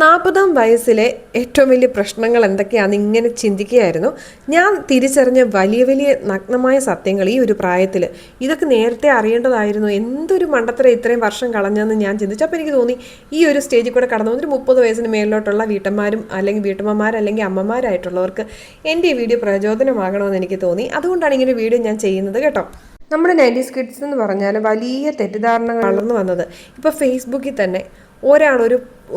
നാൽപ്പതാം വയസ്സിലെ ഏറ്റവും വലിയ പ്രശ്നങ്ങൾ എന്തൊക്കെയാണെന്ന് ഇങ്ങനെ ചിന്തിക്കുകയായിരുന്നു. ഞാൻ തിരിച്ചറിഞ്ഞ വലിയ വലിയ നഗ്നമായ സത്യങ്ങൾ ഈ ഒരു പ്രായത്തിൽ. ഇതൊക്കെ നേരത്തെ അറിയേണ്ടതായിരുന്നു. എന്തൊരു മണ്ടത്തരം ഇത്രയും വർഷം കളഞ്ഞെന്ന് ഞാൻ ചിന്തിച്ചു. അപ്പോൾ എനിക്ക് തോന്നി ഈ ഒരു സ്റ്റേജിൽ കൂടെ കടന്നു ഒരു മുപ്പത് വയസ്സിന് മേലിലോട്ടുള്ള വീട്ടമ്മമാരും അല്ലെങ്കിൽ വീട്ടമ്മമാർ അല്ലെങ്കിൽ അമ്മമാരായിട്ടുള്ളവർക്ക് എന്റെ ഈ വീഡിയോ പ്രചോദനമാകണമെന്ന് എനിക്ക് തോന്നി. അതുകൊണ്ടാണ് ഇങ്ങനെ വീഡിയോ ഞാൻ ചെയ്യുന്നത് കേട്ടോ. നമ്മുടെ നയന്റീസ് കിഡ്സ് എന്ന് പറഞ്ഞാൽ വലിയ തെറ്റിദ്ധാരണകൾ വളർന്നു വന്നത്. ഇപ്പോൾ ഫേസ്ബുക്കിൽ തന്നെ ഒരാൾ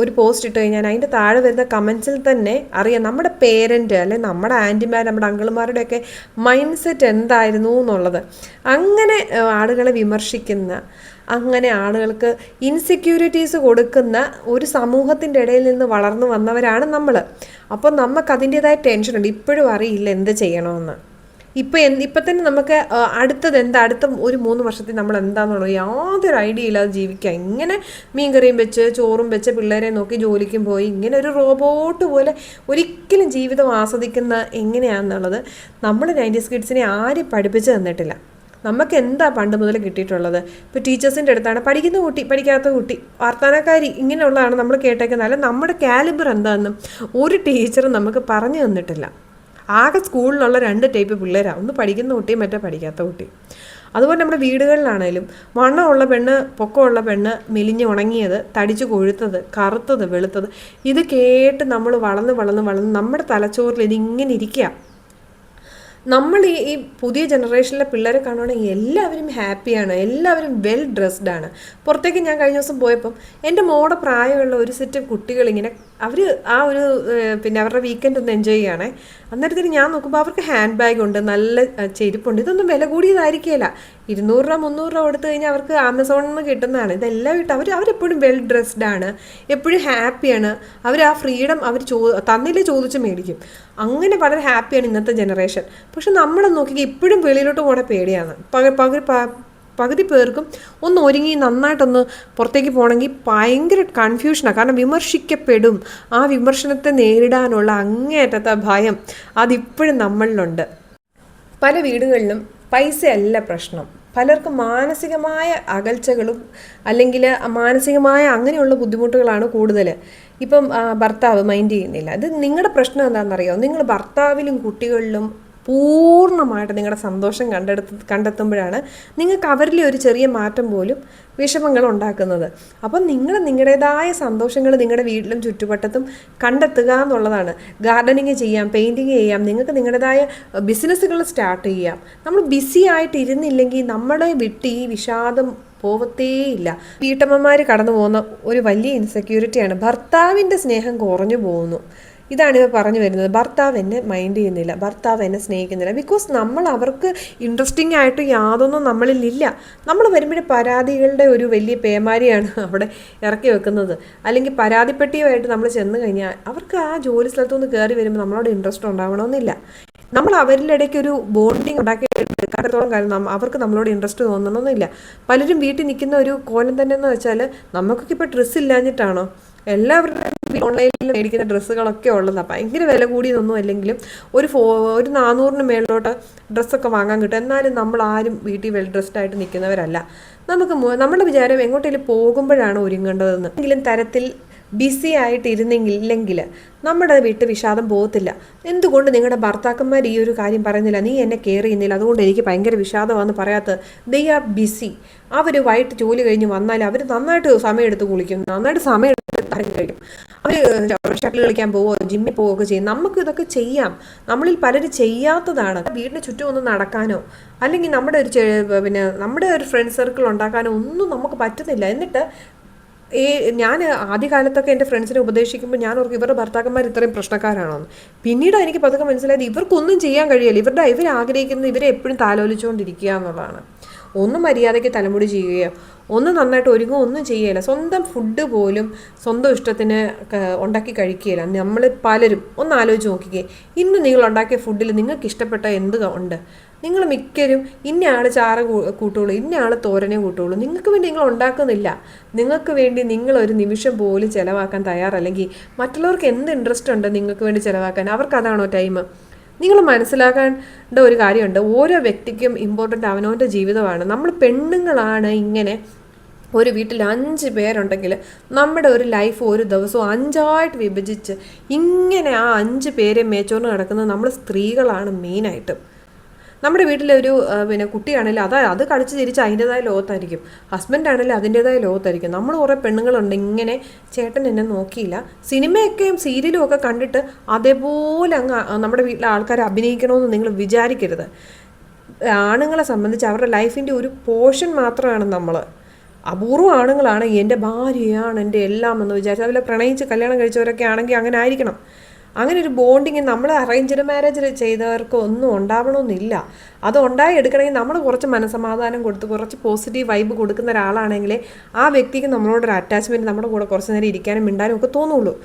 ഒരു പോസ്റ്റ് ഇട്ട് കഴിഞ്ഞാൽ അതിന്റെ താഴെ വരുന്ന കമൻസിൽ തന്നെ അറിയാം നമ്മുടെ പേരന്റ് അല്ലെങ്കിൽ നമ്മുടെ ആന്റിമാർ നമ്മുടെ അങ്കിൾമാരുടെയൊക്കെ മൈൻഡ് സെറ്റ് എന്തായിരുന്നു എന്നുള്ളത്. അങ്ങനെ ആളുകളെ വിമർശിക്കുന്ന അങ്ങനെ ആളുകൾക്ക് ഇൻസെക്യൂരിറ്റീസ് കൊടുക്കുന്ന ഒരു സമൂഹത്തിന്റെ ഇടയിൽ നിന്ന് വളർന്നു വന്നവരാണ് നമ്മൾ അപ്പോൾ നമുക്കതിന്റേതായ ടെൻഷനുണ്ട് ഇപ്പോഴും അറിയില്ല എന്ത് ചെയ്യണമെന്ന്. ഇപ്പം എന്ത് ഇപ്പം തന്നെ നമുക്ക് അടുത്തത് എന്താ? അടുത്ത ഒരു മൂന്ന് വർഷത്തിൽ നമ്മൾ എന്താണെന്നുള്ളത് യാതൊരു ഐഡിയ ഇല്ലാതെ ജീവിക്കുക. ഇങ്ങനെ മീൻകറിയും വെച്ച് ചോറും വെച്ച് പിള്ളേരെ നോക്കി ജോലിക്കും പോയി ഇങ്ങനെ ഒരു റോബോട്ട് പോലെ ഒരിക്കലും ജീവിതം ആസ്വദിക്കുന്ന എങ്ങനെയാണെന്നുള്ളത് നമ്മൾ നയന്റീസ് കിഡ്സിനെ ആരും പഠിപ്പിച്ചു തന്നിട്ടില്ല. നമുക്ക് എന്താ പണ്ട് മുതൽ കിട്ടിയിട്ടുള്ളത്? ഇപ്പോൾ ടീച്ചേഴ്സിന്റെ അടുത്താണ് പഠിക്കുന്ന കുട്ടി പഠിക്കാത്ത കുട്ടി വാർത്താനക്കാരി ഇങ്ങനെയുള്ളതാണ് നമ്മൾ കേട്ടേക്കുന്നത്. അല്ല നമ്മുടെ കാലിബർ എന്താണെന്നും ഒരു ടീച്ചറും നമുക്ക് പറഞ്ഞു തന്നിട്ടില്ല. ആകെ സ്കൂളിലുള്ള രണ്ട് ടൈപ്പ് പിള്ളേരാണ് ഒന്ന് പഠിക്കുന്ന കുട്ടിയും മറ്റേ പഠിക്കാത്ത കുട്ടിയും അതുപോലെ നമ്മുടെ വീടുകളിലാണേലും വണ്ണമുള്ള പെണ്ണ് പൊക്കമുള്ള പെണ്ണ് മെലിഞ്ഞ് ഉണങ്ങിയത് തടിച്ചു കൊഴുത്തത് കറുത്തത് വെളുത്തത് ഇത് കേട്ട് നമ്മൾ വളർന്ന് വളർന്ന് വളർന്ന് നമ്മുടെ തലച്ചോറിൽ ഇതിങ്ങനെ ഇരിക്കുക നമ്മൾ ഈ ഈ പുതിയ ജനറേഷനിലെ പിള്ളേരെ കാണുവാണെങ്കിൽ എല്ലാവരും ഹാപ്പിയാണ് എല്ലാവരും വെൽ ഡ്രസ്ഡ് ആണ് പുറത്തേക്ക് ഞാൻ കഴിഞ്ഞ ദിവസം പോയപ്പം എന്റെ മോടെ പ്രായമുള്ള ഒരു സെറ്റ് കുട്ടികൾ ഇങ്ങനെ അവർ ആ ഒരു പിന്നെ അവരുടെ വീക്കെൻഡ് ഒന്ന് എൻജോയ് ചെയ്യണേ. അന്നേരത്തിന് ഞാൻ നോക്കുമ്പോൾ അവർക്ക് ഹാൻഡ് ബാഗ് ഉണ്ട് നല്ല ചെരുപ്പുണ്ട്. ഇതൊന്നും വില കൂടിയതായിരിക്കില്ല ഇരുന്നൂറ് രൂപ മുന്നൂറ് രൂപ കൊടുത്തു കഴിഞ്ഞാൽ അവർക്ക് ആമസോണിൽ നിന്ന് കിട്ടുന്നതാണ്. ഇതെല്ലാം ഇട്ട് അവർ അവരെപ്പോഴും വെൽ ഡ്രസ്ഡ് ആണ്. എപ്പോഴും ഹാപ്പിയാണ് അവർ ആ ഫ്രീഡം അവർ ചോ തന്നില്ലേ ചോദിച്ച് മേടിക്കും. അങ്ങനെ വളരെ ഹാപ്പിയാണ് ഇന്നത്തെ ജനറേഷൻ പക്ഷെ നമ്മളെ നോക്കി ഇപ്പോഴും വെളിയിലോട്ട് പോകണ പേടിയാണ്. പകർ പക പ- പകുതി പേർക്കും ഒന്ന് ഒരുങ്ങി നന്നായിട്ടൊന്ന് പുറത്തേക്ക് പോകണമെങ്കിൽ ഭയങ്കര കൺഫ്യൂഷനാണ് കാരണം വിമർശിക്കപ്പെടും. ആ വിമർശനത്തെ നേരിടാനുള്ള അങ്ങേയറ്റത്തെ ഭയം അതിപ്പോഴും നമ്മളിലുണ്ട്. പല വീടുകളിലും പൈസയല്ല പ്രശ്നം. പലർക്കും മാനസികമായ അകൽച്ചകളും അല്ലെങ്കിൽ മാനസികമായ അങ്ങനെയുള്ള ബുദ്ധിമുട്ടുകളാണ് കൂടുതൽ ഇപ്പം ഭർത്താവ് മൈൻഡ് ചെയ്യുന്നില്ല. ഇത് നിങ്ങളുടെ പ്രശ്നം എന്താണെന്നറിയോ? നിങ്ങൾ ഭർത്താവിലും കുട്ടികളിലും പൂർണമായിട്ട് നിങ്ങളുടെ സന്തോഷം കണ്ടെടുത്ത് കണ്ടെത്തുമ്പോഴാണ് നിങ്ങൾക്ക് അവരിലെ ഒരു ചെറിയ മാറ്റം പോലും വിഷമങ്ങൾ ഉണ്ടാക്കുന്നത്. അപ്പം നിങ്ങൾ നിങ്ങളുടേതായ സന്തോഷങ്ങൾ നിങ്ങളുടെ വീട്ടിലും ചുറ്റുവട്ടത്തും കണ്ടെത്തുക എന്നുള്ളതാണ്. ഗാർഡനിങ് ചെയ്യാം പെയിന്റിങ് ചെയ്യാം നിങ്ങൾക്ക് നിങ്ങളുടേതായ ബിസിനസ്സുകൾ സ്റ്റാർട്ട് ചെയ്യാം. നമ്മൾ ബിസി ആയിട്ടിരുന്നില്ലെങ്കിൽ നമ്മളെ വിട്ട് ഈ വിഷാദം പോവത്തേയില്ല. വീട്ടമ്മമാർ കടന്നു പോകുന്ന ഒരു വലിയ ഇൻസെക്യൂരിറ്റിയാണ് ഭർത്താവിന്റെ സ്നേഹം കുറഞ്ഞു പോകുന്നു. ഇതാണ് ഇവ പറഞ്ഞു വരുന്നത്. ഭർത്താവ് എന്നെ മൈൻഡ് ചെയ്യുന്നില്ല. ഭർത്താവ് എന്നെ സ്നേഹിക്കുന്നില്ല. ബിക്കോസ് നമ്മൾ അവർക്ക് ഇൻട്രസ്റ്റിംഗ് ആയിട്ട് യാതൊന്നും നമ്മളിലില്ല നമ്മൾ വരുമ്പോഴേ പരാതികളുടെ ഒരു വലിയ പേമാരിയാണ് അവിടെ ഇറക്കി വെക്കുന്നത്. അല്ലെങ്കിൽ പരാതിപ്പെട്ടിയുമായിട്ട് നമ്മൾ ചെന്ന് കഴിഞ്ഞാൽ അവർക്ക് ആ ജോലി സ്ഥലത്തുനിന്ന് കയറി വരുമ്പോൾ നമ്മളോട് ഇൻട്രസ്റ്റ് ഉണ്ടാവണമെന്നില്ല. നമ്മൾ അവരുടെ ഇടയ്ക്ക് ഒരു ബോണ്ടിങ് ഉണ്ടാക്കി എടുക്കാത്തോളം കാലം അവർക്ക് നമ്മളോട് ഇൻട്രസ്റ്റ് തോന്നണമെന്നില്ല പലരും വീട്ടിൽ നിൽക്കുന്ന ഒരു കോലം തന്നെ എന്ന് വെച്ചാൽ നമുക്കൊക്കെ ഇപ്പോൾ ഡ്രസ്സ് ഇല്ലാഞ്ഞിട്ടാണോ? എല്ലാവരുടെയും ഓൺലൈനിൽ മേടിക്കുന്ന ഡ്രസ്സുകളൊക്കെ ഉള്ളതാണ് ഭയങ്കര വില കൂടിയതൊന്നും അല്ലെങ്കിലും ഒരു ഫോ ഒരു നാനൂറിന് മേളിലോട്ട് ഡ്രസ്സൊക്കെ വാങ്ങാൻ കിട്ടും. എന്നാലും നമ്മൾ ആരും വീട്ടിൽ വെൽ ഡ്രസ്ഡ് ആയിട്ട് നിൽക്കുന്നവരല്ല. നമുക്ക് നമ്മുടെ വിചാരം എങ്ങോട്ടേലും പോകുമ്പോഴാണ് ഒരുങ്ങേണ്ടതെന്ന്. എങ്കിലും തരത്തിൽ ബിസി ആയിട്ടിരുന്നെങ്കിൽ ഇല്ലെങ്കിൽ നമ്മുടെ വീട്ടിൽ വിഷാദം പോകത്തില്ല. എന്തുകൊണ്ട് നിങ്ങളുടെ ഭർത്താക്കന്മാർ ഈ ഒരു കാര്യം പറയുന്നില്ല? നീ എന്നെ കെയർ ചെയ്യുന്നില്ല. അതുകൊണ്ട് എനിക്ക് ഭയങ്കര വിഷാദമാണെന്ന് പറയാത്തത് ദേ ആർ ബിസി അവർ വൈകിട്ട് ജോലി കഴിഞ്ഞ് വന്നാൽ അവർ നന്നായിട്ട് സമയം എടുത്ത് കുളിക്കും നന്നായിട്ട് സമയമെടുത്ത് കാര്യം കഴിക്കും. അവർ ഷട്ടിൽ കളിക്കാൻ പോവോ ജിമ്മിൽ പോവുകയൊക്കെ ചെയ്യും. നമുക്ക് ഇതൊക്കെ ചെയ്യാം. നമ്മളിൽ പലരും ചെയ്യാത്തതാണ്. വീടിന് ചുറ്റും ഒന്ന് നടക്കാനോ അല്ലെങ്കിൽ നമ്മുടെ ഒരു പിന്നെ നമ്മുടെ ഒരു ഫ്രണ്ട് സർക്കിൾ ഉണ്ടാക്കാനോ ഒന്നും നമുക്ക് പറ്റുന്നില്ല. എന്നിട്ട് ഈ ഞാൻ ആദ്യകാലത്തൊക്കെ എന്റെ ഫ്രണ്ട്സിനെ ഉപദേശിക്കുമ്പോൾ ഞാൻ ഓർക്കും ഇവരുടെ ഭർത്താക്കന്മാർ ഇത്രയും പ്രശ്നക്കാരാണോ എന്ന് പിന്നീട് എനിക്ക് പതുക്കെ മനസ്സിലായത് ഇവർക്കൊന്നും ചെയ്യാൻ കഴിയില്ല. ഇവരുടെ ഇവർ ആഗ്രഹിക്കുന്നത് ഇവരെ എപ്പോഴും താലോലിച്ചുകൊണ്ടിരിക്കുക എന്നുള്ളതാണ്. ഒന്നും മര്യാദയ്ക്ക് തലമുടി ചെയ്യുകയോ ഒന്ന് നന്നായിട്ട് ഒരുങ്ങും ഒന്നും ചെയ്യുകയില്ല സ്വന്തം ഫുഡ് പോലും സ്വന്തം ഇഷ്ടത്തിന് ഉണ്ടാക്കി കഴിക്കുകയില്ല നമ്മൾ പലരും ഒന്ന് ആലോചിച്ച് നോക്കിക്കേ. ഇന്ന് നിങ്ങൾ ഉണ്ടാക്കിയ ഫുഡിൽ നിങ്ങൾക്ക് ഇഷ്ടപ്പെട്ട എന്ത് ഉണ്ട്? നിങ്ങൾ മിക്കരും ഇന്ന ആൾ ചാറ് കൂട്ടുള്ളൂ ഇന്ന ആൾ തോരനെ കൂട്ടുള്ളൂ. നിങ്ങൾക്ക് വേണ്ടി നിങ്ങൾ ഉണ്ടാക്കുന്നില്ല. നിങ്ങൾക്ക് വേണ്ടി നിങ്ങൾ ഒരു നിമിഷം പോലും ചിലവാക്കാൻ തയ്യാറല്ലെങ്കിൽ മറ്റുള്ളവർക്ക് എന്ത് ഇൻട്രസ്റ്റ് ഉണ്ട് നിങ്ങൾക്ക് വേണ്ടി ചിലവാക്കാൻ? അവർക്ക് അതാണോ ടൈം നിങ്ങൾ മനസ്സിലാക്കേണ്ട ഒരു കാര്യമുണ്ട്. ഓരോ വ്യക്തിക്കും ഇമ്പോർട്ടന്റ് അവനവന്റെ ജീവിതമാണ്. നമ്മൾ പെണ്ണുങ്ങളാണ് ഇങ്ങനെ ഒരു വീട്ടിൽ അഞ്ച് പേരുണ്ടെങ്കിൽ നമ്മുടെ ഒരു ലൈഫ് ഒരു ദിവസവും അഞ്ചായിട്ട് വിഭജിച്ച് ഇങ്ങനെ ആ അഞ്ച് പേരെ മേച്ചോണ്ട് നടക്കുന്നത് നമ്മൾ സ്ത്രീകളാണ് മെയിനായിട്ട് നമ്മുടെ വീട്ടിലെ ഒരു പിന്നെ കുട്ടിയാണെങ്കിലും അത് അത് കളിച്ച് തിരിച്ച് അതിന്റെതായ ലോകത്തായിരിക്കും. ഹസ്ബൻഡ് ആണെങ്കിലും അതിന്റെതായ ലോകത്തായിരിക്കും. നമ്മൾ കുറേ പെണ്ണുങ്ങളുണ്ട് ഇങ്ങനെ ചേട്ടൻ എന്നെ നോക്കിയില്ല. സിനിമയൊക്കെയും സീരിയലും ഒക്കെ കണ്ടിട്ട് അതേപോലെ അങ്ങ് നമ്മുടെ വീട്ടിലെ ആൾക്കാർ അഭിനയിക്കണമെന്ന് നിങ്ങൾ വിചാരിക്കരുത്. ആണുങ്ങളെ സംബന്ധിച്ച് അവരുടെ ലൈഫിന്റെ ഒരു പോർഷൻ മാത്രമാണ് നമ്മൾ. അപൂർവം ആണുങ്ങളാണ് എന്റെ ഭാര്യയാണ് എന്റെ എല്ലാം എന്ന് വിചാരിച്ചു അതുപോലെ പ്രണയിച്ച് കല്യാണം കഴിച്ചവരൊക്കെ ആണെങ്കിൽ അങ്ങനെ ആയിരിക്കണം. അങ്ങനെ ഒരു ബോണ്ടിങ് നമ്മൾ അറേഞ്ച്ഡ് മാരേജ് ചെയ്തവർക്ക് ഒന്നും ഉണ്ടാവണമെന്നില്ല. അത് ഉണ്ടായി എടുക്കണമെങ്കിൽ നമ്മൾ കുറച്ച് മനസമാധാനം കൊടുത്ത് കുറച്ച് പോസിറ്റീവ് വൈബ് കൊടുക്കുന്ന ഒരാളാണെങ്കിൽ ആ വ്യക്തിക്ക് നമ്മളോടൊരു അറ്റാച്ച്മെന്റ് നമ്മുടെ കൂടെ കുറച്ച് നേരം ഇരിക്കാനും മിണ്ടാനും ഒക്കെ തോന്നുള്ളൂ.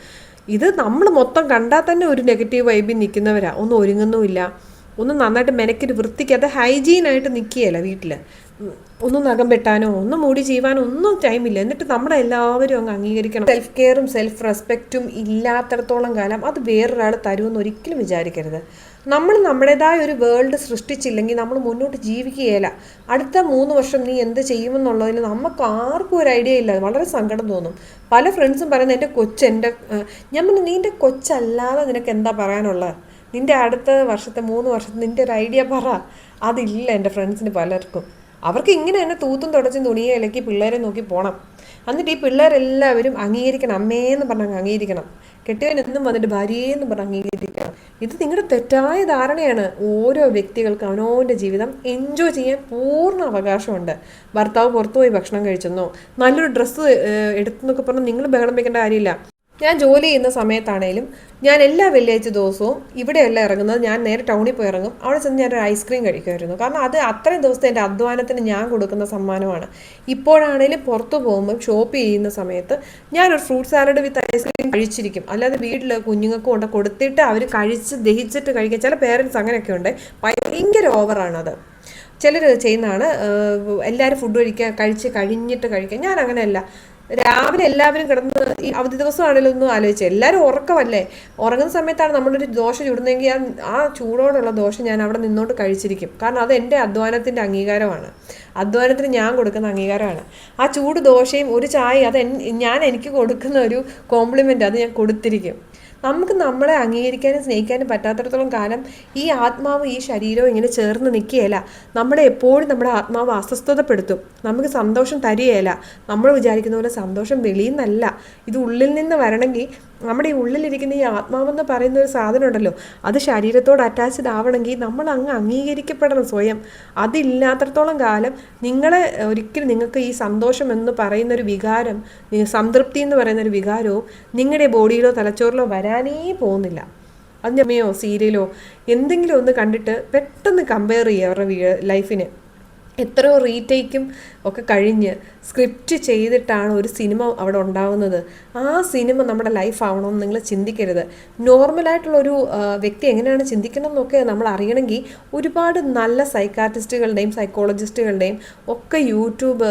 ഇത് നമ്മൾ മൊത്തം കണ്ടാൽ തന്നെ ഒരു നെഗറ്റീവ് വൈബിൽ നിൽക്കുന്നവരാണ് ഒന്നും ഒരുങ്ങുന്നുമില്ല. ഒന്നും നന്നായിട്ട് മെനക്കിട്ട് വൃത്തിക്കാത്ത ഹൈജീനായിട്ട് നിൽക്കുകയല്ല വീട്ടിൽ ഒന്നും നഖം വെട്ടാനോ ഒന്നും മൂടി ചെയ്യുവാനോ ഒന്നും ടൈമില്ല എന്നിട്ട് നമ്മുടെ എല്ലാവരും അങ്ങ് അംഗീകരിക്കണം. സെൽഫ് കെയറും സെൽഫ് റെസ്പെക്റ്റും ഇല്ലാത്തടത്തോളം കാലം അത് വേറൊരാൾ തരുമെന്ന് ഒരിക്കലും വിചാരിക്കരുത്. നമ്മൾ നമ്മുടേതായ ഒരു വേൾഡ് സൃഷ്ടിച്ചില്ലെങ്കിൽ നമ്മൾ മുന്നോട്ട് ജീവിക്കുകയില്ല. അടുത്ത മൂന്ന് വർഷം നീ എന്ത് ചെയ്യുമെന്നുള്ളതിന് നമുക്ക് ആർക്കും ഒരു ഐഡിയ ഇല്ല. വളരെ സങ്കടം തോന്നും. പല ഫ്രണ്ട്സും പറയുന്നത് എന്റെ കൊച്ച് എന്റെ ഏഹ്, ഞാൻ പറഞ്ഞു നീ എന്റെ കൊച്ചല്ലാതെ നിനക്ക് എന്താ പറയാനുള്ളത്? നിന്റെ അടുത്ത വർഷത്തെ മൂന്ന് വർഷത്തെ നിന്റെ ഒരു ഐഡിയ പറ. അതില്ല എന്റെ ഫ്രണ്ട്സിന് പലർക്കും. അവർക്ക് ഇങ്ങനെ തന്നെ തൂത്തും തുടച്ചും തുണിയെ ഇലക്കി പിള്ളേരെ നോക്കി പോകണം എന്നിട്ട് ഈ പിള്ളേരെല്ലാവരും അംഗീകരിക്കണം. അമ്മേന്ന് പറഞ്ഞ് അംഗീകരിക്കണം. കെട്ടിയവൻ എന്നും വന്നിട്ട് ഭാര്യയെന്ന് പറഞ്ഞ് അംഗീകരിക്കണം. ഇത് നിങ്ങളുടെ തെറ്റായ ധാരണയാണ്. ഓരോ വ്യക്തികൾക്കും അവനോന്റെ ജീവിതം എൻജോയ് ചെയ്യാൻ പൂർണ അവകാശമുണ്ട്. ഭർത്താവ് പുറത്തുപോയി ഭക്ഷണം കഴിച്ചെന്നോ നല്ലൊരു ഡ്രസ്സ് എടുത്തെന്നൊക്കെ പറഞ്ഞ് നിങ്ങൾ ബഹളം വെക്കേണ്ട കാര്യമില്ല. ഞാൻ ജോലി ചെയ്യുന്ന സമയത്താണേലും ഞാൻ എല്ലാ വെള്ളിയാഴ്ച ദിവസവും ഇവിടെയല്ല ഇറങ്ങുന്നത്. ഞാൻ നേരെ ടൗണിൽ പോയി ഇറങ്ങും. അവിടെ ചെന്ന് ഞാൻ ഒരു ഐസ്ക്രീം കഴിക്കുമായിരുന്നു. കാരണം അത് അത്രയും ദിവസത്തെ എന്റെ അധ്വാനത്തിന് ഞാൻ കൊടുക്കുന്ന സമ്മാനമാണ്. ഇപ്പോഴാണേലും പുറത്തു പോകുമ്പോൾ ഷോപ്പ് ചെയ്യുന്ന സമയത്ത് ഞാനൊരു fruit salad with ice cream കഴിച്ചിരിക്കും. അല്ലാതെ വീട്ടിൽ കുഞ്ഞുങ്ങൾക്ക് കൊണ്ട് കൊടുത്തിട്ട് അവർ കഴിച്ച് ദഹിച്ചിട്ട് കഴിക്കുക. ചില പേരൻസ് അങ്ങനെയൊക്കെ ഉണ്ട്. ഭയങ്കര ഓവറാണത് ചിലർ ചെയ്യുന്നതാണ് എല്ലാവരും ഫുഡ് കഴിക്കുക കഴിച്ച് കഴിഞ്ഞിട്ട് കഴിക്കുക ഞാൻ അങ്ങനെയല്ല. രാവിലെ എല്ലാവരും കിടന്ന് ഈ അവധി ദിവസമാണെങ്കിലും ഒന്നും ആലോചിച്ച്. എല്ലാവരും ഉറക്കമല്ലേ? ഉറങ്ങുന്ന സമയത്താണ് നമ്മളൊരു ദോശ ചുടുന്നെങ്കിൽ ആ ആ ചൂടോടുള്ള ദോശ ഞാൻ അവിടെ നിന്നോട്ട് കഴിച്ചിരിക്കും. കാരണം അത് എന്റെ അധ്വാനത്തിന്റെ അംഗീകാരമാണ്. അധ്വാനത്തിന് ഞാൻ കൊടുക്കുന്ന അംഗീകാരമാണ്. ആ ചൂട് ദോശയും ഒരു ചായ അത് ഞാൻ എനിക്ക് കൊടുക്കുന്ന ഒരു കോംപ്ലിമെന്റ് അത് ഞാൻ കൊടുത്തിരിക്കും. നമുക്ക് നമ്മളെ അംഗീകരിക്കാനും സ്നേഹിക്കാനും പറ്റാത്തിടത്തോളം കാലം ഈ ആത്മാവും ഈ ശരീരവും ഇങ്ങനെ ചേർന്ന് നിൽക്കുകയല്ല. നമ്മളെ എപ്പോഴും നമ്മുടെ ആത്മാവ് അസ്വസ്ഥതപ്പെടുത്തും. നമുക്ക് സന്തോഷം തരികയില്ല. നമ്മൾ വിചാരിക്കുന്ന പോലെ സന്തോഷം വെളിയിൽ നിന്നല്ല ഇത് ഉള്ളിൽ നിന്ന് വരണമെങ്കിൽ നമ്മുടെ ഈ ഉള്ളിലിരിക്കുന്ന ഈ ആത്മാവെന്ന് പറയുന്ന ഒരു സാധനം ഉണ്ടല്ലോ അത് ശരീരത്തോട് അറ്റാച്ച്ഡ് ആവണമെങ്കിൽ നമ്മൾ അങ്ങ് അംഗീകരിക്കപ്പെടണം സ്വയം. അതില്ലാത്തടത്തോളം കാലം നിങ്ങളെ ഒരിക്കലും നിങ്ങൾക്ക് ഈ സന്തോഷം എന്ന് പറയുന്ന ഒരു വികാരം സംതൃപ്തി എന്ന് പറയുന്ന ഒരു വികാരവും നിങ്ങളുടെ ബോഡിയിലോ തലച്ചോറിലോ വരാനേ പോകുന്നില്ല. അത് ഞമ്മയോ സീരിയലോ എന്തെങ്കിലും ഒന്ന് കണ്ടിട്ട് പെട്ടെന്ന് കമ്പയർ ചെയ്യുക അവരുടെ ലൈഫിന് എത്രയോ റീടേക്കും ഒക്കെ കഴിഞ്ഞ് സ്ക്രിപ്റ്റ് ചെയ്തിട്ടാണ് ഒരു സിനിമ അവിടെ ഉണ്ടാകുന്നത് ആ സിനിമ നമ്മുടെ ലൈഫ് ആവണമെന്ന് നിങ്ങൾ ചിന്തിക്കരുത്. നോർമലായിട്ടുള്ളൊരു വ്യക്തി എങ്ങനെയാണ് ചിന്തിക്കണം എന്നൊക്കെ നമ്മൾ അറിയണമെങ്കിൽ ഒരുപാട് നല്ല സൈക്കാട്രിസ്റ്റുകളുടെയും സൈക്കോളജിസ്റ്റുകളുടെയും ഒക്കെ യൂട്യൂബ്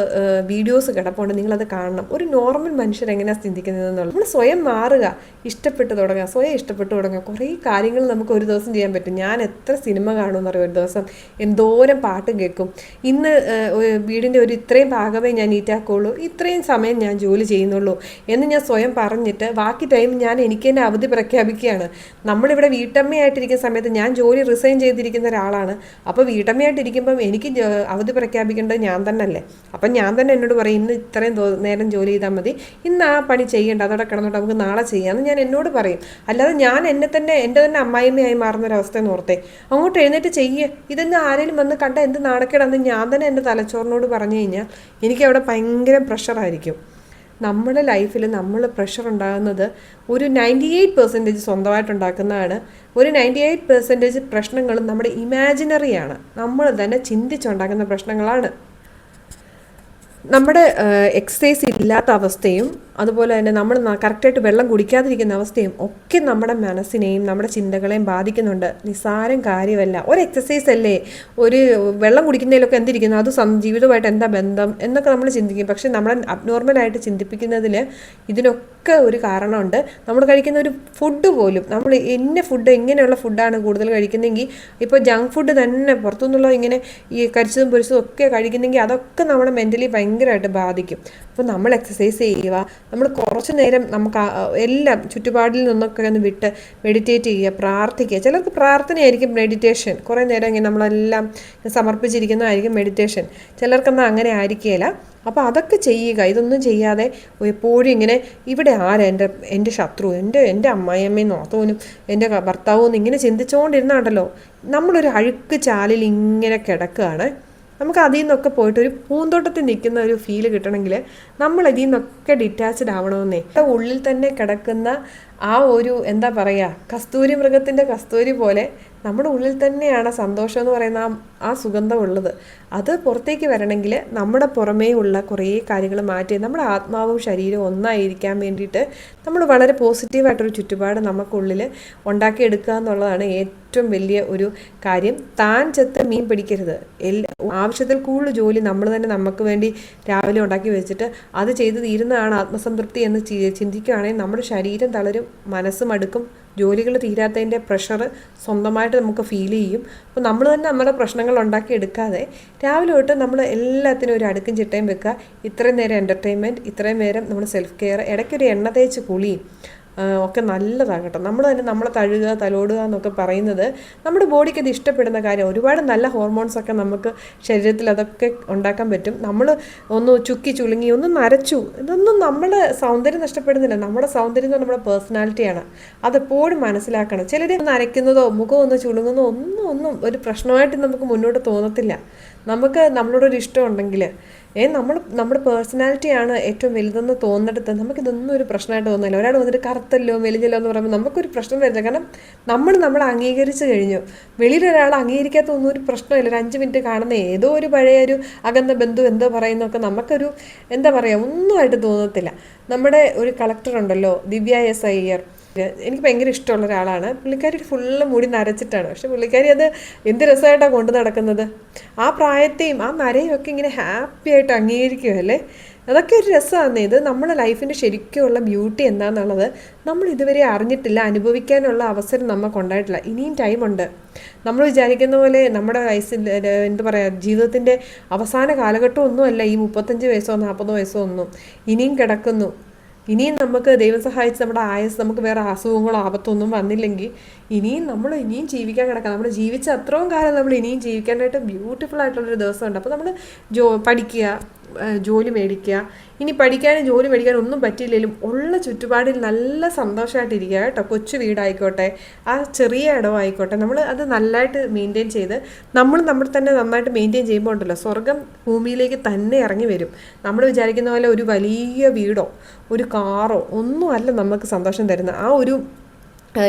വീഡിയോസ് കിടപ്പുണ്ട്. നിങ്ങളത് കാണണം. ഒരു നോർമൽ മനുഷ്യർ എങ്ങനെയാണ് ചിന്തിക്കുന്നതെന്നുള്ളത്. നമ്മൾ സ്വയം മാറുക. ഇഷ്ടപ്പെട്ട് തുടങ്ങുക സ്വയം ഇഷ്ടപ്പെട്ട് തുടങ്ങുക കുറേ കാര്യങ്ങൾ നമുക്ക് ഒരു ദിവസം ചെയ്യാൻ പറ്റും. ഞാൻ എത്ര സിനിമ കാണുമെന്ന് അറിയാം? ഒരു ദിവസം എന്തോരം പാട്ട് കേൾക്കും. ഇന്ന് വീടിന്റെ ഒരു ഇത്രയും ഭാഗമേ ഞാൻ നീറ്റാക്കുള്ളൂ ഇത്രയും സമയം ഞാൻ ജോലി ചെയ്യുന്നുള്ളൂ എന്ന് ഞാൻ സ്വയം പറഞ്ഞിട്ട് ബാക്കി ടൈം ഞാൻ എനിക്ക് തന്നെ അവധി പ്രഖ്യാപിക്കുകയാണ്. നമ്മളിവിടെ വീട്ടമ്മയായിട്ടിരിക്കുന്ന സമയത്ത് ഞാൻ ജോലി റിസൈൻ ചെയ്തിരിക്കുന്ന ഒരാളാണ്. അപ്പോൾ വീട്ടമ്മയായിട്ടിരിക്കുമ്പം എനിക്ക് അവധി പ്രഖ്യാപിക്കേണ്ടത് ഞാൻ തന്നെ അല്ലേ അപ്പം ഞാൻ തന്നെ എന്നോട് പറയും ഇന്ന് ഇത്രയും നേരം ജോലി ചെയ്താൽ മതി. ഇന്ന് ആ പണി ചെയ്യേണ്ട. അതോടെ കിടന്നോട്ട് നമുക്ക് നാളെ ചെയ്യാമെന്ന് ഞാൻ എന്നോട് പറയും. അല്ലാതെ ഞാൻ എന്നെ തന്നെ എന്റെ തന്നെ അമ്മായിമ്മയായി മാറുന്ന ഒരവസ്ഥ ഓർത്തേ. അങ്ങോട്ട് എഴുന്നേറ്റ് ചെയ്യേ. ഇതെന്ന് ആരെങ്കിലും വന്ന് കണ്ട എന്ത് നാണക്കേടാന്ന് ഞാൻ തന്നെ എന്റെ തലച്ചോറിനോട് പറഞ്ഞു കഴിഞ്ഞാൽ എനിക്ക് അവിടെ ഭയങ്കര പ്രഷറായിരിക്കും നമ്മുടെ ലൈഫിൽ നമ്മൾ പ്രഷർ ഉണ്ടാകുന്നത് ഒരു നയന്റി എയ്റ്റ് പെർസെന്റേജ് സ്വന്തമായിട്ട് ഉണ്ടാക്കുന്നതാണ്. ഒരു നയന്റി എയ്റ്റ് പെർസെന്റേജ് പ്രശ്നങ്ങളും നമ്മുടെ ഇമാജിനറിയാണ് നമ്മൾ തന്നെ ചിന്തിച്ചുണ്ടാക്കുന്ന പ്രശ്നങ്ങളാണ്. നമ്മുടെ എക്സസൈസ് ഇല്ലാത്ത അവസ്ഥയും അതുപോലെ തന്നെ നമ്മൾ കറക്റ്റായിട്ട് വെള്ളം കുടിക്കാതിരിക്കുന്ന അവസ്ഥയും ഒക്കെ നമ്മുടെ മനസ്സിനെയും നമ്മുടെ ചിന്തകളെയും ബാധിക്കുന്നുണ്ട്. നിസ്സാരം കാര്യമല്ല. ഒരു എക്സസൈസ് അല്ലേ? ഒരു വെള്ളം കുടിക്കുന്നതിലൊക്കെ എന്തിരിക്കുന്നു? അത് ജീവിതമായിട്ട് എന്താ ബന്ധം? എന്നൊക്കെ നമ്മൾ ചിന്തിക്കും. പക്ഷെ നമ്മളെ അബ്നോർമലായിട്ട് ചിന്തിപ്പിക്കുന്നതിൽ ഇതിനൊക്കെ ഇതിനൊക്കെ ഒരു കാരണമുണ്ട്. നമ്മൾ കഴിക്കുന്ന ഒരു ഫുഡ് പോലും നമ്മൾ ഇന്ന ഫുഡ് എങ്ങനെയുള്ള ഫുഡാണ് കൂടുതൽ കഴിക്കുന്നതെങ്കിൽ ഇപ്പോൾ ജങ്ക് ഫുഡ് തന്നെ പുറത്തുനിന്നുള്ള ഇങ്ങനെ ഈ കരിച്ചതും പൊരിച്ചതും ഒക്കെ കഴിക്കുന്നെങ്കിൽ അതൊക്കെ നമ്മളെ മെന്റലി ഭയങ്കരമായിട്ട് ബാധിക്കും. അപ്പോൾ നമ്മൾ എക്സസൈസ് ചെയ്യുക. നമ്മൾ കുറച്ച് നേരം നമുക്ക് എല്ലാം ചുറ്റുപാടിൽ നിന്നൊക്കെ ഒന്ന് വിട്ട് മെഡിറ്റേറ്റ് ചെയ്യുക പ്രാർത്ഥിക്കുക. ചിലർക്ക് പ്രാർത്ഥനയായിരിക്കും മെഡിറ്റേഷൻ കുറേ നേരം ഇങ്ങനെ നമ്മളെല്ലാം സമർപ്പിച്ചിരിക്കുന്നതായിരിക്കും മെഡിറ്റേഷൻ ചിലർക്കൊന്നും അങ്ങനെ ആയിരിക്കില്ല അപ്പോൾ അതൊക്കെ ചെയ്യുക. ഇതൊന്നും ചെയ്യാതെ എപ്പോഴും ഇങ്ങനെ ഇവിടെ ആരാ എന്റെ എന്റെ ശത്രു എന്റെ എന്റെ അമ്മായിയമ്മയും നോത്തവനും എന്റെ ഭർത്താവും ഇങ്ങനെ ചിന്തിച്ചുകൊണ്ടിരുന്നാണ്ടല്ലോ നമ്മളൊരു അഴുക്ക് ചാലിൽ ഇങ്ങനെ കിടക്കുകയാണ്. നമുക്ക് അതിൽ നിന്നൊക്കെ പോയിട്ട് ഒരു പൂന്തോട്ടത്തിൽ നിൽക്കുന്ന ഒരു ഫീൽ കിട്ടണമെങ്കിൽ നമ്മൾ ഇതിൽ നിന്നൊക്കെ ഡിറ്റാച്ച്ഡ് ആവണമെന്നേ. ഉള്ളിൽ തന്നെ കിടക്കുന്ന ആ ഒരു എന്താ പറയുക കസ്തൂരി മൃഗത്തിന്റെ കസ്തൂരി പോലെ നമ്മുടെ ഉള്ളിൽ തന്നെയാണ് സന്തോഷം എന്ന് പറയുന്ന ആ സുഗന്ധം ഉള്ളത്. അത് പുറത്തേക്ക് വരണമെങ്കിൽ നമ്മുടെ പുറമേ ഉള്ള കുറേ കാര്യങ്ങൾ മാറ്റി നമ്മുടെ ആത്മാവും ശരീരവും ഒന്നായിരിക്കാൻ വേണ്ടിയിട്ട് നമ്മൾ വളരെ പോസിറ്റീവായിട്ടൊരു ചുറ്റുപാട് നമുക്കുള്ളിൽ ഉണ്ടാക്കിയെടുക്കുക എന്നുള്ളതാണ് ഏറ്റവും വലിയ ഒരു കാര്യം. താൻ ചെത്ത് മീൻ പിടിക്കരുത്. എല്ലാ ആവശ്യത്തിൽ കൂടുതൽ ജോലി നമ്മൾ തന്നെ നമുക്ക് വേണ്ടി രാവിലെ ഉണ്ടാക്കി വെച്ചിട്ട് അത് ചെയ്തു തീരുന്നതാണ് ആത്മസംതൃപ്തി എന്ന് ചിന്തിക്കുകയാണെങ്കിൽ നമ്മുടെ ശരീരം തളരും മനസ്സും മടുക്കും ജോലികൾ തീരാത്തതിന്റെ പ്രഷർ സ്വന്തമായിട്ട് നമുക്ക് ഫീൽ ചെയ്യും. അപ്പോൾ നമ്മൾ തന്നെ നമ്മുടെ പ്രശ്നങ്ങൾ ഉണ്ടാക്കി എടുക്കാതെ രാവിലെ തൊട്ട് നമ്മൾ എല്ലാത്തിനും ഒരു അടുക്കും ചിട്ടയും വെക്കുക. ഇത്രയും നേരം എന്റർടൈൻമെന്റ് ഇത്രയും നേരം നമ്മൾ സെൽഫ് കെയർ ഇടയ്ക്കൊരു എണ്ണ തേച്ച് കുളിയും ഒക്കെ നല്ലതാണ് കേട്ടോ. നമ്മൾ തന്നെ നമ്മളെ തഴുകുക തലോടുക എന്നൊക്കെ പറയുന്നത് നമ്മുടെ ബോഡിക്ക് അത് ഇഷ്ടപ്പെടുന്ന കാര്യം. ഒരുപാട് നല്ല ഹോർമോൺസ് ഒക്കെ നമുക്ക് ശരീരത്തിൽ അതൊക്കെ ഉണ്ടാക്കാൻ പറ്റും. നമ്മൾ ഒന്ന് ചുക്കി ചുളുങ്ങി ഒന്ന് നരച്ചു. ഇതൊന്നും നമ്മുടെ സൗന്ദര്യം നഷ്ടപ്പെടുന്നില്ല. നമ്മുടെ സൗന്ദര്യം എന്ന് നമ്മുടെ പേഴ്സണാലിറ്റിയാണ് അതെപ്പോഴും മനസ്സിലാക്കണം. ചിലർ നരയ്ക്കുന്നതോ മുഖം ഒന്ന് ചുളുങ്ങുന്നതോ ഒന്നും ഒന്നും ഒരു പ്രശ്നമായിട്ട് നമുക്ക് മുന്നോട്ട് തോന്നത്തില്ല. നമുക്ക് നമ്മളോടൊരു ഇഷ്ടം ഉണ്ടെങ്കിൽ ഏ നമ്മൾ നമ്മുടെ പേഴ്സണാലിറ്റിയാണ് ഏറ്റവും വലുതെന്ന് തോന്നിടത്ത് നമുക്കിതൊന്നും ഒരു പ്രശ്നമായിട്ട് തോന്നില്ല ഒരാൾ വന്നിട്ട് കറുത്തല്ലോ മെലിഞ്ഞല്ലോ എന്ന് പറയുമ്പോൾ നമുക്കൊരു പ്രശ്നം വരില്ല. കാരണം നമ്മൾ നമ്മളെ അംഗീകരിച്ച് കഴിഞ്ഞു. വെളിയിൽ ഒരാൾ അംഗീകരിക്കാത്ത ഒന്നും ഒരു പ്രശ്നമില്ല. ഒരു അഞ്ച് മിനിറ്റ് കാണുന്ന ഏതോ ഒരു പഴയ ഒരു അകന്ന ബന്ധു എന്തോ പറയുന്നൊക്കെ നമുക്കൊരു എന്താ പറയുക ഒന്നുമായിട്ട് തോന്നത്തില്ല. നമ്മുടെ ഒരു കളക്ടർ ഉണ്ടല്ലോ ദിവ്യ എസ് ഐ അയ്യർ എനിക്ക് ഭയങ്കര ഇഷ്ടമുള്ള ഒരാളാണ്. പുള്ളിക്കാരി ഫുള്ള് മുടി നരച്ചിട്ടാണ്. പക്ഷെ പുള്ളിക്കാരി അത് എന്ത് രസമായിട്ടാണ് കൊണ്ടു നടക്കുന്നത്? ആ പ്രായത്തെയും ആ നരയും ഒക്കെ ഇങ്ങനെ ഹാപ്പി ആയിട്ട് അംഗീകരിക്കുകയല്ലേ അതൊക്കെ ഒരു രസമാണ് ഇത് നമ്മുടെ ലൈഫിന്റെ ശരിക്കുമുള്ള ബ്യൂട്ടി എന്താണെന്നുള്ളത് നമ്മൾ ഇതുവരെ അറിഞ്ഞിട്ടില്ല. അനുഭവിക്കാനുള്ള അവസരം നമുക്ക് ഉണ്ടായിട്ടില്ല. ഇനിയും ടൈമുണ്ട് നമ്മൾ വിചാരിക്കുന്ന പോലെ നമ്മുടെ വയസ്സിൽ എന്താ പറയുക ജീവിതത്തിന്റെ അവസാന കാലഘട്ടം ഒന്നുമല്ല. ഈ മുപ്പത്തഞ്ച് വയസ്സോ നാൽപ്പതോ വയസ്സോ ഒന്നും. ഇനിയും കിടക്കുന്നു. ഇനിയും നമുക്ക് ദൈവം സഹായിച്ച് നമ്മുടെ ആയസ് നമുക്ക് വേറെ അസുഖങ്ങളോ ആപത്തൊന്നും വന്നില്ലെങ്കിൽ ഇനിയും നമ്മൾ ഇനിയും ജീവിക്കാൻ കിടക്കാം. നമ്മൾ ജീവിച്ച അത്രയും കാലം നമ്മൾ ഇനിയും ജീവിക്കാനായിട്ട് ബ്യൂട്ടിഫുൾ ആയിട്ടുള്ളൊരു ദിവസമുണ്ട്. അപ്പോൾ നമ്മൾ ജോ പഠിക്കുക ജോലി മേടിക്കുക. ഇനി പഠിക്കാനും ജോലി മേടിക്കാനും ഒന്നും പറ്റിയില്ലെങ്കിലും ഉള്ള ചുറ്റുപാടിൽ നല്ല സന്തോഷമായിട്ടിരിക്കുക കേട്ടോ. കൊച്ചു വീടായിക്കോട്ടെ ആ ചെറിയ ഇടമായിക്കോട്ടെ. നമ്മൾ അത് നല്ലതായിട്ട് മെയിന്റെയിൻ ചെയ്ത് നമ്മൾ നമ്മൾ തന്നെ നന്നായിട്ട് മെയിന്റെയിൻ ചെയ്യുമ്പോൾ ഉണ്ടല്ലോ സ്വർഗം ഭൂമിയിലേക്ക് തന്നെ ഇറങ്ങി വരും. നമ്മൾ വിചാരിക്കുന്ന പോലെ ഒരു വലിയ വീടോ ഒരു കാറോ ഒന്നും അല്ല നമുക്ക് സന്തോഷം തരുന്നത്. ആ ഒരു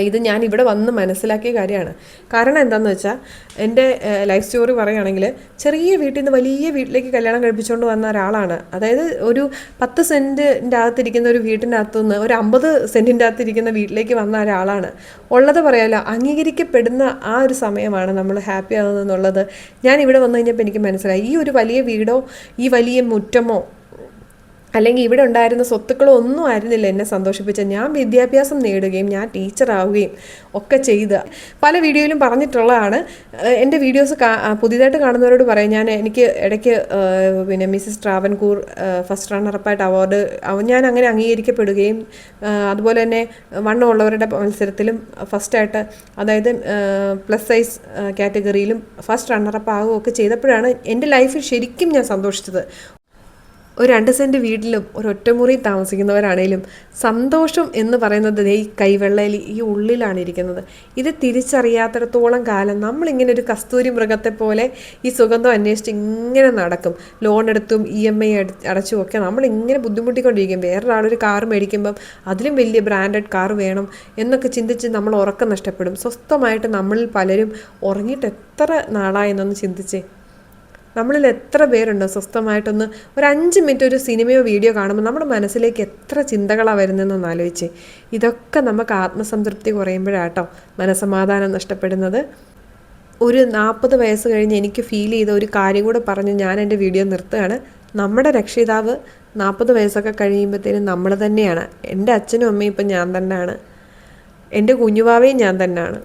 ഇത് ഞാൻ ഇവിടെ വന്ന് മനസ്സിലാക്കിയ കാര്യമാണ്. കാരണം എന്താണെന്ന് വെച്ചാൽ എന്റെ ലൈഫ് സ്റ്റോറി പറയുകയാണെങ്കിൽ ചെറിയ വീട്ടിൽ നിന്ന് വലിയ വീട്ടിലേക്ക് കല്യാണം കഴിപ്പിച്ചുകൊണ്ട് വന്ന ഒരാളാണ്. അതായത് ഒരു പത്ത് സെന്റിന്റെ അകത്തിരിക്കുന്ന ഒരു വീട്ടിന്റെ അകത്തുനിന്ന് ഒരു അമ്പത് സെന്റിന്റെ അകത്തിരിക്കുന്ന വീട്ടിലേക്ക് വന്ന ഒരാളാണ്. ഉള്ളത് പറയാമല്ലോ അംഗീകരിക്കപ്പെടുന്ന ആ ഒരു സമയമാണ് നമ്മൾ ഹാപ്പി ആകുന്നതെന്നുള്ളത് ഞാൻ ഇവിടെ വന്നു കഴിഞ്ഞപ്പോൾ എനിക്ക് മനസ്സിലായി. ഈ ഒരു വലിയ വീടോ ഈ വലിയ മുറ്റമോ അല്ലെങ്കിൽ ഇവിടെ ഉണ്ടായിരുന്ന സ്വത്തുക്കളോ ഒന്നും ആയിരുന്നില്ല എന്നെ സന്തോഷിപ്പിച്ച. ഞാൻ വിദ്യാഭ്യാസം നേടുകയും ഞാൻ ടീച്ചറാവുകയും ഒക്കെ ചെയ്ത് പല വീഡിയോയിലും പറഞ്ഞിട്ടുള്ളതാണ്. എന്റെ വീഡിയോസ് പുതിയതായിട്ട് കാണുന്നവരോട് പറയാം. ഞാൻ എനിക്ക് ഇടയ്ക്ക് പിന്നെ മിസ്സിസ് ട്രാവൻകൂർ ഫസ്റ്റ് റണ്ണറപ്പായിട്ട് അവാർഡ് ഞാൻ അങ്ങനെ അംഗീകരിക്കപ്പെടുകയും അതുപോലെ തന്നെ വണ്ണമുള്ളവരുടെ മത്സരത്തിലും ഫസ്റ്റായിട്ട് അതായത് പ്ലസ് സൈസ് കാറ്റഗറിയിലും ഫസ്റ്റ് റണ്ണറപ്പ് ആവുകയും ഒക്കെ ചെയ്തപ്പോഴാണ് എന്റെ ലൈഫിൽ ശരിക്കും ഞാൻ സന്തോഷിച്ചത്. ഒരു രണ്ട് സെന്റ് വീട്ടിലും ഒരു ഒറ്റമുറി താമസിക്കുന്നവരാണേലും സന്തോഷം എന്ന് പറയുന്നത് ഈ കൈവെള്ളയിൽ ഈ ഉള്ളിലാണ് ഇരിക്കുന്നത്. ഇത് തിരിച്ചറിയാത്തിടത്തോളം കാലം നമ്മളിങ്ങനെ ഒരു കസ്തൂരി മൃഗത്തെ പോലെ ഈ സുഗന്ധം അന്വേഷിച്ച് ഇങ്ങനെ നടക്കും. ലോൺ എടുത്തും ഇ എം ഐ അടച്ചും ഒക്കെ നമ്മളിങ്ങനെ ബുദ്ധിമുട്ടിക്കൊണ്ടിരിക്കും. വേറൊരാളൊരു കാർ മേടിക്കുമ്പം അതിലും വലിയ ബ്രാൻഡഡ് കാർ വേണം എന്നൊക്കെ ചിന്തിച്ച് നമ്മൾ ഉറക്കം നഷ്ടപ്പെടും. സ്വസ്ഥമായിട്ട് നമ്മളിൽ പലരും ഉറങ്ങിയിട്ട് എത്ര നാളായെന്നൊന്ന് ചിന്തിച്ചേ നമ്മളിൽ എത്ര പേരുണ്ട് സ്വസ്ഥമായിട്ടൊന്ന് ഒരു അഞ്ച് മിനിറ്റ് ഒരു സിനിമയോ വീഡിയോ കാണുമ്പോൾ നമ്മുടെ മനസ്സിലേക്ക് എത്ര ചിന്തകളാണ് വരുന്നതെന്നൊന്ന് ആലോചിച്ച്. ഇതൊക്കെ നമുക്ക് ആത്മസംതൃപ്തി കുറയുമ്പോഴാട്ടോ മനസമാധാനം നഷ്ടപ്പെടുന്നത്. ഒരു നാൽപ്പത് വയസ്സ് കഴിഞ്ഞ് എനിക്ക് ഫീൽ ചെയ്ത ഒരു കാര്യം കൂടെ പറഞ്ഞ് ഞാൻ എന്റെ വീഡിയോ നിർത്തുകയാണ്. നമ്മുടെ രക്ഷിതാവ് നാൽപ്പത് വയസ്സൊക്കെ കഴിയുമ്പോഴത്തേനും നമ്മൾ തന്നെയാണ്. എന്റെ അച്ഛനും അമ്മയും ഇപ്പം ഞാൻ തന്നെയാണ്. എന്റെ കുഞ്ഞുവാവയും ഞാൻ തന്നെയാണ്.